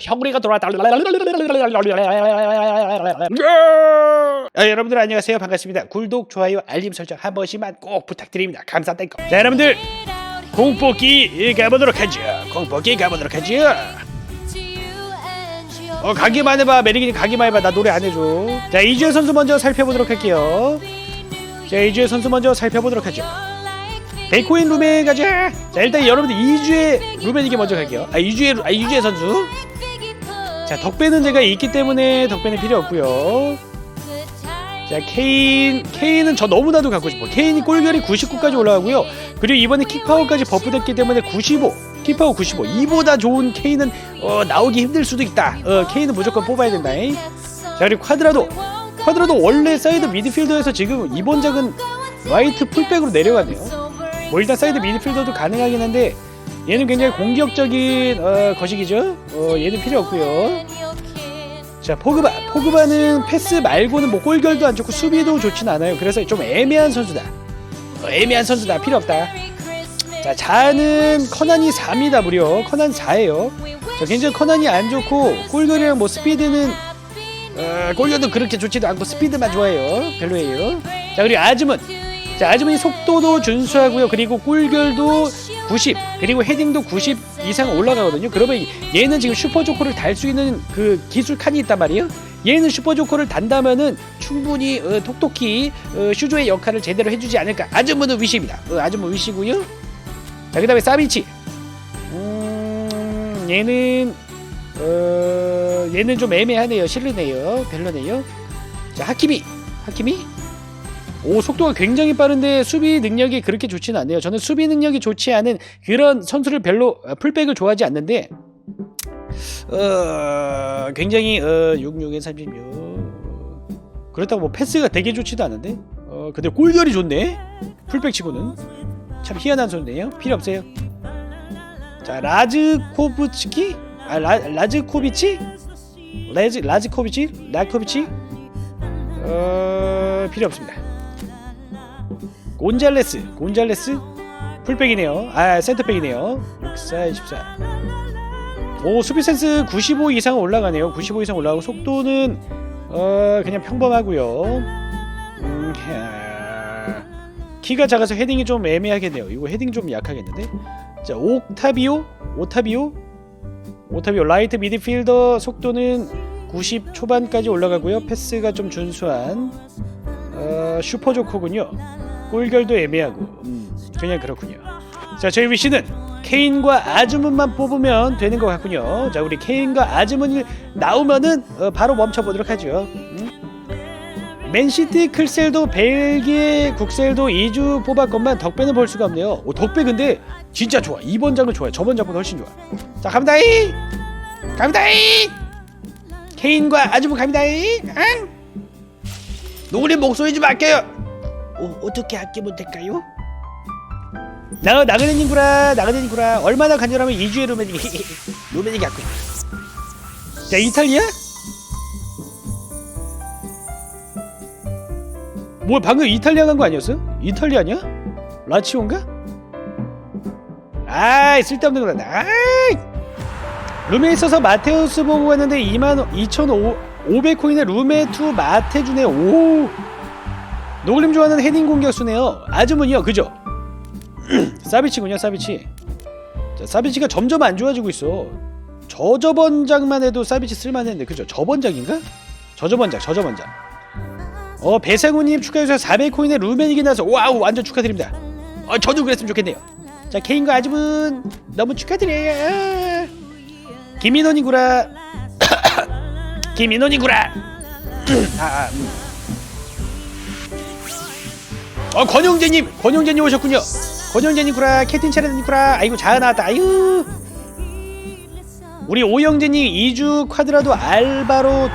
형우리가 돌아왔다. 아, 여러분들 안녕하세요. 반갑습니다. 구독, 좋아요, 알림 설정 한 번씩만 꼭 부탁드립니다. 감사드리고. 자, 여러분들 공포기 가보도록 하죠. 공포기 가보도록 하죠. 어 가기만 해봐 메리기니 가기만 해봐 나 노래 안 해줘 자 이주혜 선수 먼저 살펴보도록 할게요 자 이주혜 선수 먼저 살펴보도록 하죠 데코인 룸에 가자. 자 일단 여러분들 이주혜 룸에니게 먼저 갈게요. 아 이주혜 루- 아 이주혜 선수. 자 덕배는 제가 있기 때문에 덕배는 필요 없고요. 자 케인 케인은 저 너무나도 갖고 싶어. 케인이 골결이 99까지 올라가고요. 그리고 이번에 킥파워까지 버프 됐기 때문에 95 킥파워 95 이보다 좋은 케인은 어, 나오기 힘들 수도 있다. 어, 케인은 무조건 뽑아야 된다. 잉. 자 그리고 쿼드라도. 쿼드라도 원래 사이드 미드필더에서 지금 이번 작은 화이트 풀백으로 내려가네요 뭐 일단 사이드 미드필더도 가능하긴 한데 얘는 굉장히 공격적인 어, 거식이죠? 어, 얘는 필요 없고요. 자 포그바 포그바는 패스 말고는 뭐 골결도 안 좋고 수비도 좋진 않아요. 그래서 좀 애매한 선수다. 어, 애매한 선수다. 필요 없다. 자 자는 커난이 4입니다 무려. 커난 4예요. 자 굉장히 커난이 안 좋고 골결이랑 뭐 스피드는 어, 골결도 그렇게 좋지도 않고 스피드만 좋아해요. 별로예요. 자 그리고 아즈문 자 아즈문이 속도도 준수하고요. 그리고 골결도 90 그리고 헤딩도 90 이상 올라가거든요. 그러면 얘는 지금 슈퍼조커를 달 수 있는 그 기술 칸이 있단 말이에요. 얘는 슈퍼조커를 단다면은 충분히 어, 톡톡히 어, 슈조의 역할을 제대로 해주지 않을까. 아즈문은 위시입니다. 어, 아즈문 위시고요. 자 그 다음에 사비치. 음 얘는 어 얘는 좀 애매하네요. 실르네요. 별로네요. 자 하키미. 하키미 오 속도가 굉장히 빠른데 수비 능력이 그렇게 좋지는 않네요. 저는 수비 능력이 좋지 않은 그런 선수를 별로 어, 풀백을 좋아하지 않는데. 어 굉장히 어 66에 36 그렇다고 뭐 패스가 되게 좋지도 않은데? 어 근데 골결이 좋네? 풀백 치고는. 참 희한한 소리네요. 필요 없어요. 자 라즈코브츠키? 아 라, 라즈코비치? 레즈 라즈코비치? 라코비치? 어 필요 없습니다. 곤잘레스 곤잘레스 풀백이네요. 아 센터백이네요. 64 24. 오 수비 센스 95 이상 올라가네요. 95 이상 올라가고 속도는 어 그냥 평범하고요. 음, 야. 키가 작아서 헤딩이 좀 애매하겠네요. 이거 헤딩 좀 약하겠는데. 자, 옥타비오, 오타비오, 오타비오 라이트 미드필더 속도는 90 초반까지 올라가고요. 패스가 좀 준수한 어, 슈퍼조커군요. 골결도 애매하고, 음, 그냥 그렇군요. 자, 저희 위시는 케인과 아즈문만 뽑으면 되는 것 같군요. 자, 우리 케인과 아즈문이 나오면은 어, 바로 멈춰보도록 하죠. 음? 맨시티 클셀도 벨기에 국셀도 2주 뽑았건만 덕배는 볼 수가 없네요. 오, 덕배 근데 진짜 좋아. 이번 장은 좋아요. 저번 장보다 훨씬 좋아. 자 갑니다이, 갑니다이. 케인과 아주부 갑니다이. 응? 노래 목소리 좀 아껴요. 어, 어떻게 아끼면 될까요? 나 나그네님 구라 나그네님 구라 얼마나 간절하면 2주의 루메닉 루메닉 갖고. 자 이탈리아? 뭐 방금 이탈리아 간 거 아니었어요? 이탈리아냐? 라치오인가? 아이 쓸데없는 거다. 아이 룸에 있어서 마테우스 보고 갔는데 2만 2,500코인에 룸에 투 마테주네 오 노글림 좋아하는 헤딩 공격수네요. 아주문이요, 그죠? 사비치군요, 사비치. 자, 사비치가 점점 안 좋아지고 있어. 저 저번 장만 해도 사비치 쓸만했는데, 그죠? 저번 장인가? 저 저번 장, 저저번 장. 어 배상우님 축하해주셔서 400코인의 루메닉이 나서 와우 완전 축하드립니다 어 저도 그랬으면 좋겠네요 자 케인과 아주분 너무 축하드려요 김인원이구라 김인원이구라 아, 아, 음. 어 권영재님 권영재님 오셨군요. 권영재님 구라 캐틴 차례님 구라. 아이고 잘 나왔다. 아유. 우리 오영재님 2주 쿼드라도 알바로 2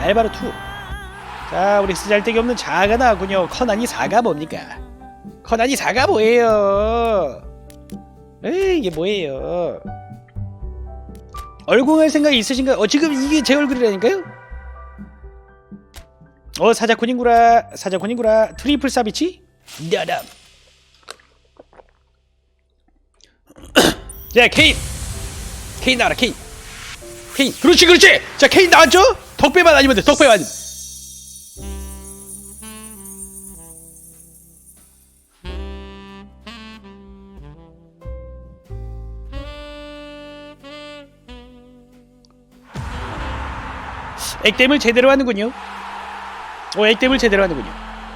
알바로 2자 우리 쓰잘데기 없는 자가 나왔군요. 커난이 4가 뭡니까? 커난이 4가 뭐예요? 에이 이게 뭐예요? 얼공할 생각 있으신가요? 어 지금 이게 제 얼굴이라니까요? 어 사자 코닝구라 사자 코닝구라 트리플 사비치? 나람 자 케인! 케인 나와라 케인. 케인. 그렇지 그렇지! 자 케인 나왔죠? 덕배만 아니면 돼 덕배만. 액땜을 제대로 하는군요 어 액땜을 제대로 하는군요